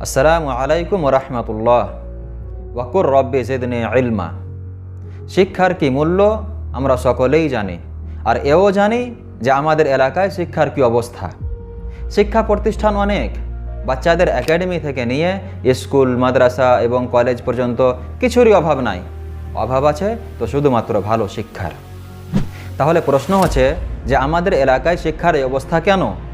আসসালামু আলাইকুম রহমতুল্লাহ। ওয়াকুর রব্বে জেদনে ইলমা। শিক্ষার কি মূল্য? আমরা সকলেই জানি। আর এও জানি যে আমাদের এলাকায় শিক্ষার কি অবস্থা। শিক্ষা প্রতিষ্ঠান অনেক। বাচ্চাদের একাডেমি থেকে নিয়ে স্কুল, মাদ্রাসা এবং কলেজ পর্যন্ত কিছুরই অভাব নাই। অভাব আছে তো শুধুমাত্র ভালো শিক্ষার। তাহলে প্রশ্ন হচ্ছে যে আমাদের এলাকায় শিক্ষার এই অবস্থা কেন?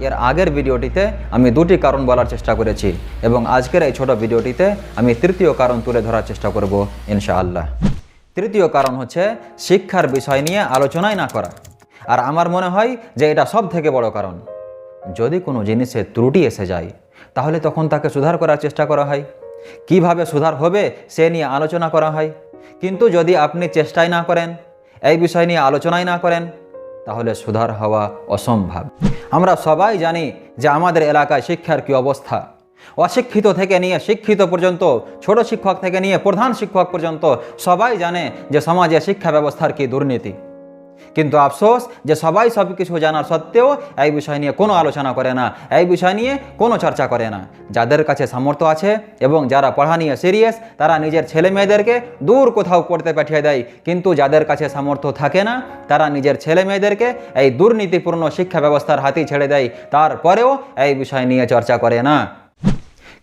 এর আগের ভিডিওটিতে আমি দুটি কারণ বলার চেষ্টা করেছি এবং আজকের এই ছোট ভিডিওটিতে আমি তৃতীয় কারণ তুলে ধরার চেষ্টা করব, ইনশাআল্লাহ। তৃতীয় কারণ হচ্ছে শিক্ষার বিষয় নিয়ে আলোচনাই না করা। আর আমার মনে হয় যে এটা সব থেকে বড় কারণ। যদি কোনো জিনিসে ত্রুটি এসে যায়, তাহলে তখন তাকে সুধার করার চেষ্টা করা হয়। কীভাবে সুধার হবে সে নিয়ে আলোচনা করা হয়। কিন্তু যদি আপনি চেষ্টাই না করেন, এই বিষয় নিয়ে আলোচনাই না করেন তাহলে সুধার হওয়া অসম্ভব। আমরা সবাই জানি যে আমাদের এলাকায় শিক্ষার কি অবস্থা। অশিক্ষিত থেকে নিয়ে শিক্ষিত পর্যন্ত, ছোট শিক্ষক থেকে নিয়ে প্রধান শিক্ষক পর্যন্ত সবাই জানে যে সমাজে শিক্ষা ব্যবস্থার কি দুর্নীতি। কিন্তু আফসোস যে সবাই সব কিছু জানার সত্ত্বেও এই বিষয় নিয়ে কোনো আলোচনা করে না, এই বিষয় নিয়ে কোনো চর্চা করে না। যাদের কাছে সামর্থ্য আছে এবং যারা পড়া নিয়ে সিরিয়াস তারা নিজের ছেলে মেয়েদেরকে দূর কোথাও পড়তে পাঠিয়ে দেয়। কিন্তু যাদের কাছে সামর্থ্য থাকে না, তারা নিজের ছেলে মেয়েদেরকে এই দুর্নীতিপূর্ণ শিক্ষা ব্যবস্থার হাতেই ছেড়ে দেয়। তারপরেও এই বিষয় নিয়ে চর্চা করে না।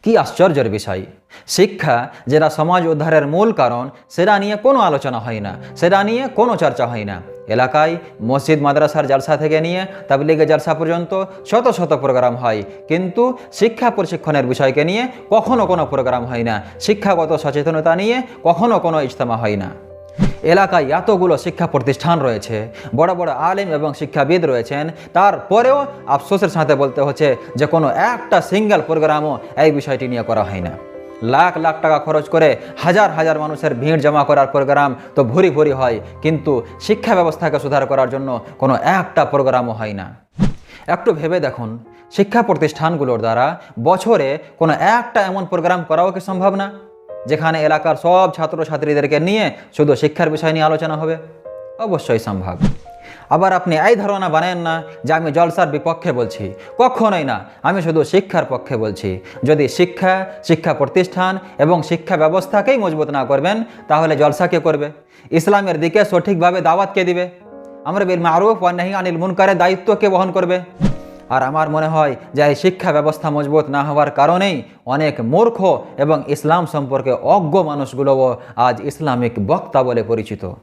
কি আশ্চর্যের বিষয়! শিক্ষা যেটা সমাজ উদ্ধারের মূল কারণ, সেটা নিয়ে কোনো আলোচনা হয় না, সেটা নিয়ে কোনো চর্চা হয় না। এলাকায় মসজিদ, মাদ্রাসার জালসা থেকে নিয়ে তাবলিগে জালসা পর্যন্ত শত শত প্রোগ্রাম হয়। কিন্তু শিক্ষা প্রশিক্ষণের বিষয়কে নিয়ে কখনো কোনো প্রোগ্রাম হয় না। শিক্ষাগত সচেতনতা নিয়ে কখনো কোনো ইজতেমা হয় না। এলাকায় এতগুলো শিক্ষা প্রতিষ্ঠান রয়েছে। বড় বড় আলেম এবং শিক্ষাবিদ রয়েছেন। তারপরেও আফসোসের সাথে বলতে হচ্ছে যে কোনো একটা সিঙ্গেল প্রোগ্রামও এই বিষয়টি নিয়ে করা হয় না। লাখ লাখ টাকা খরচ করে হাজার হাজার মানুষের ভিড় জমা করার প্রোগ্রাম তো ভুরি ভুরি হয়। কিন্তু শিক্ষা ব্যবস্থাকে সুধার করার জন্য কোনো একটা প্রোগ্রামও হয় না। একটু ভেবে দেখুন, শিক্ষা প্রতিষ্ঠানগুলোর দ্বারা বছরে কোনো একটা এমন প্রোগ্রাম করাও কি সম্ভব না? যেখানে এলাকার সব ছাত্রছাত্রীদেরকে নিয়ে শুধু শিক্ষার বিষয় নিয়ে আলোচনা হবে? অবশ্যই সম্ভব। আবার আপনি এই ধারণা বানেন না যে আমি জলসার বিপক্ষে বলছি। কখনোই না, আমি শুধু শিক্ষার পক্ষে বলছি। যদি শিক্ষা শিক্ষা প্রতিষ্ঠান এবং শিক্ষা ব্যবস্থাকেই মজবুত না করবেন, তাহলে জলসা কে করবে? ইসলামের দিকে সঠিকভাবে দাওয়াত কে দিবে? আমরা বিল মারুফ ওয়ান্নাহি আনিল মুনকারের দায়িত্ব কে বহন করবে? আর আমার মনে হয় যে এই শিক্ষা ব্যবস্থা মজবুত না হওয়ার কারণেই অনেক মূর্খ এবং ইসলাম সম্পর্কে অজ্ঞ মানুষগুলোও আজ ইসলামিক বক্তা বলে পরিচিত।